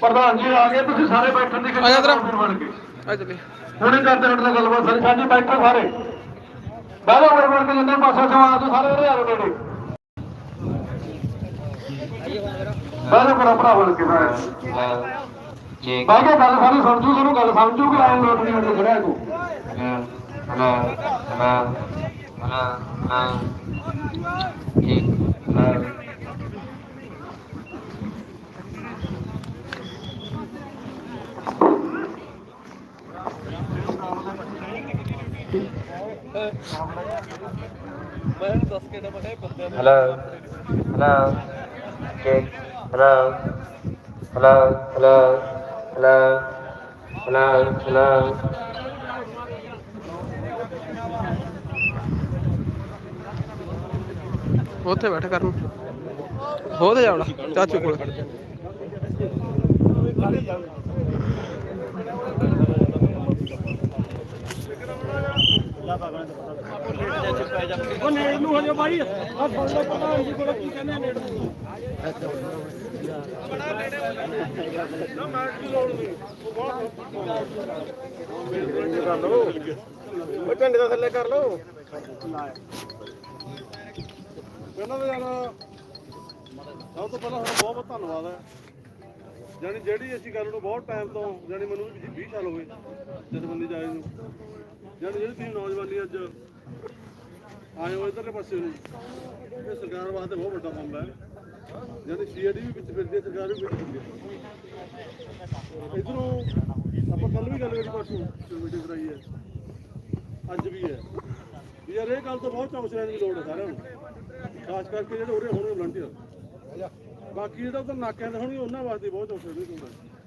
ਪ੍ਰਧਾਨ ਜੀ ਆ ਗਏ ਤੁਸੀਂ ਸਾਰੇ ਬੈਠਣ ਦੀ ਆ ਜਾ ਤੇਰਾ। ਬਣ ਕੇ ਆ ਚੱਲੇ ਹੁਣੇ ਕਰਦੇ ਤੁਹਾਡੇ ਨਾਲ ਗੱਲਬਾਤ ਸਾਰੀ ਸਾਂਝੀ ਬੈਠੋ ਸਾਰੇ ਬਾਹਰ ਬੜ ਬੜ ਕੇ ਜਿੰਨੇ ਪਾਸਾ ਸਵਾ ਤੋਂ ਸਾਰੇ ਜਾਓ ਨੇੜੇ ਬਾਹਰ ਬੜਾ ਭਰਾ ਬਣ ਕੇ ਬਾਹਰ ਚੇਕ ਬਾਕੀ ਗੱਲ ਸਾਰੀ ਸੁਣ ਜੂ ਤੁਹਾਨੂੰ ਗੱਲ ਸਮਝੂ ਕਿ ਆਏ ਲੋਕ ਨਹੀਂ ਹੁੰਦੇ ਖੜਿਆ ਤੂੰ ਹਲਾ ਹਲਾ ਹਲਾ ਹਲਾ ਚੇਕ ఉన్నారు hello hello hello hello hello hello hello hello ਉੱਥੇ ਬੈਠ ਕਰਨ। ਹੋ ਤੇ ਜਾਵੜਾ ਚਾਚੂ ਕੋਲ। ਉਹ ਨੇੜ ਨੂੰ ਹੋ ਜਾ ਬਾਈ। ਆ ਫੜ ਲਓ ਪ੍ਰਧਾਨ ਜੀ ਕੋਲ ਕੀ ਕਹਿੰਦੇ ਨੇੜ ਨੂੰ। ਉਹ ਝੰਡੇ ਦਾ ਥੱਲੇ ਕਰ ਲਓ। ਪਹਿਲਾਂ ਤਾਂ ਯਾਰ, ਸਭ ਤੋਂ ਪਹਿਲਾਂ ਤੁਹਾਡਾ ਬਹੁਤ ਬਹੁਤ ਧੰਨਵਾਦ ਹੈ। ਜਾਨੀ ਜਿਹੜੀ ਅਸੀਂ ਗੱਲ ਨੂੰ ਬਹੁਤ ਟਾਈਮ ਤੋਂ ਜਾਨੀ ਮੈਨੂੰ ਵੀ 20 ਸਾਲ ਹੋ ਗਏ ਜਥੇਬੰਦੀ ਜਾਏ ਨੂੰ। ਜਾਨੀ ਜਿਹੜੀ ਤੁਸੀਂ ਨੌਜਵਾਨੀ ਅੱਜ ਆਏ ਹੋ ਇਧਰਲੇ ਪਾਸੇ ਨੂੰ, ਇਹ ਸਰਕਾਰ ਵਾਸਤੇ ਬਹੁਤ ਵੱਡਾ ਕੰਮ ਹੈ। ਜਾਨੀ ਸੀਆਈਡੀ ਵੀ ਵਿੱਚ ਫਿਰਦੀ ਹੈ, ਸਰਕਾਰ ਵੀ ਵਿੱਚ ਫਿਰਦੀ ਹੈ। ਇਧਰੋਂ ਆਪਾਂ ਕੱਲ ਵੀ ਗੱਲ ਕਰੀ, ਪਰਸੋਂ ਮੀਟਿੰਗ ਕਰਾਈ ਹੈ। ਅੱਜ ਵੀ ਹੈ। ਯਾਰ ਇਹ ਗੱਲ ਤੋਂ ਬਹੁਤ ਚੌਕਸ ਰਹਿਣ ਦੀ ਲੋੜ ਹੈ ਸਾਰਿਆਂ ਨੂੰ। ਖਾਸ ਕਰਕੇ ਜਿਹੜੇ ਉਰੇ ਹੋਣੇ ਵਲੰਟੀਅਰ ਬਾਕੀ ਜਿਹੜਾ ਤਾਂ ਨਾਕਿਆਂ ਤੇ ਹੋਣਗੇ ਉਹਨਾਂ ਵਾਸਤੇ ਬਹੁਤ ਚੌਕਸ ਰਹਿਣ ਦੀ ਲੋੜ ਹੈ।